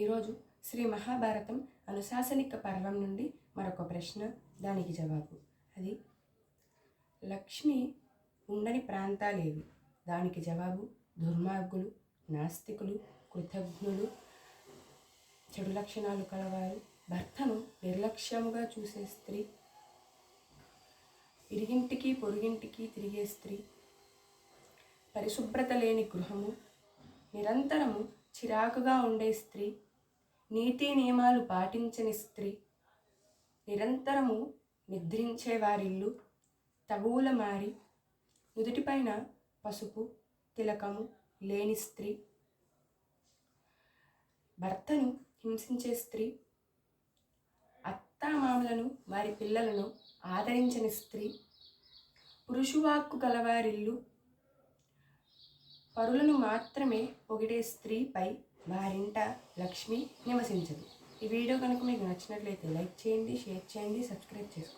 ఈరోజు శ్రీ మహాభారతం అనుశాసనిక పర్వం నుండి మరొక ప్రశ్న దానికి జవాబు. అది లక్ష్మి ఉండని ప్రాంతాలేవి. దానికి జవాబు దుర్మార్గులు నాస్తికులు కృతజ్ఞులు చెడు లక్షణాలు కలవారు. భర్తను నిర్లక్ష్యముగా చూసే స్త్రీ ఇరిగింటికి పొరుగింటికి తిరిగే స్త్రీ పరిశుభ్రత లేని గృహము నిరంతరము చిరాకుగా ఉండే స్త్రీ నీతి నియమాలు పాటించని స్త్రీ నిరంతరము నిద్రించే వారిల్లు తగువుల మారి నుదుటిపైన పసుపు తిలకము లేని స్త్రీ. భర్తను హింసించే స్త్రీ. అత్తామామలను వారి పిల్లలను ఆదరించని స్త్రీ. పురుషువాక్కు గలవారిల్లు పరులను మాత్రమే పొగిడే స్త్రీపై వారింట లక్ష్మి నివసించదు. ఈ వీడియో కనుక మీకు నచ్చినట్లయితే లైక్ చేయండి షేర్ చేయండి సబ్స్క్రైబ్ చేసుకోండి.